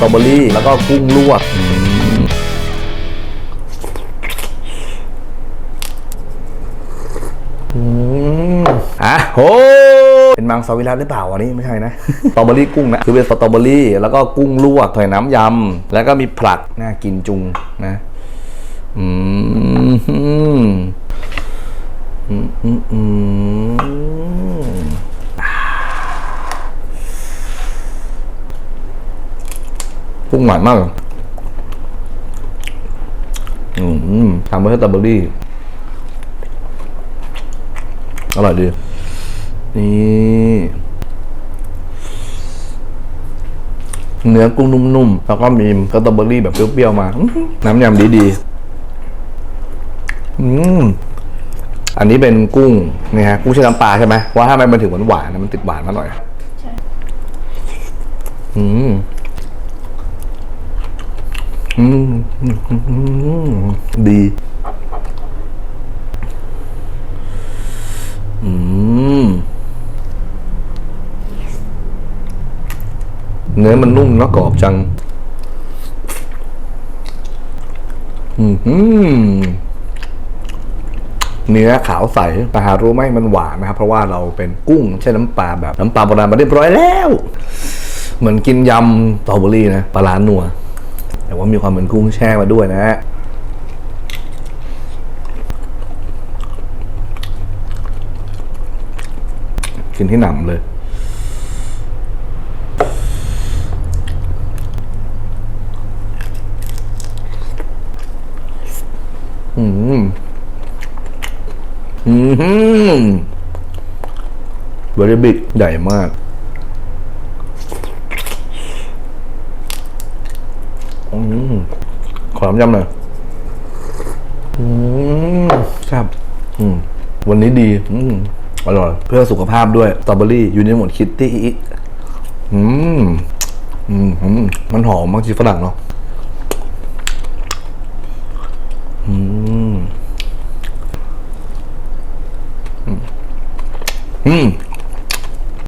ตรอเบอรี่ แล้วก็กุ้งลวกอืมอืมอะโหเป็นมังสวิรัตหรือเปล่าอันนี้ไม่ใช่นะสตรอเบอรี่กุ้งนะคือเป็นสตรอเบอรี่ แล้วก็กุ้งลวกถอยน้ำยำแล้วก็มีผักน่ากินจุงนะอืมอืมอืมอืมอืม กุ้งหวานมากเลยอืมทำมาด้วยสตรอเบอรี่อร่อยดี นี่เนื้อกุ้งนุ่มๆ แล้วก็มีสตรอเบอรี่แบบเปรี้ยวๆ มาอื้อหือน้ำยำดีๆ อืม อันนี้เป็นกุ้งนี่ฮะ กุ้งแช่น้ำปลาใช่ไหมว่าถ้ามันถึงหวานๆนะมันติดหวานมาหน่อย ใช่ อืมอืมอืมอืมอืม ดี อืม เนื้อมันนุ่มแล้วกรอบจัง อืมเนื้อขาวใสแต่หารู้ไหมมันหวานนะครับ เพราะว่าเราเป็นกุ้งใช้น้ำปลาแบบน้ำปลาโบราณมาเรียบร้อยแล้ว เหมือนกินยำตอเบอรี่นะปลาร้านัว แต่ว่ามีความเหมือนกุ้งแช่มาด้วยนะฮะกินที่หนำเลยอืมอืมบริบิกใหญ่มาก อืม ขอน้ำยำหน่อยอืมครับ อืม วันนี้ดี อืมอร่อย เพื่อสุขภาพด้วยสตรอเบอรี่ยูนิมอนคิตตี้อืมอืม อืม มันหอมมากชีฝรั่งเนาะ อืม อืมอืม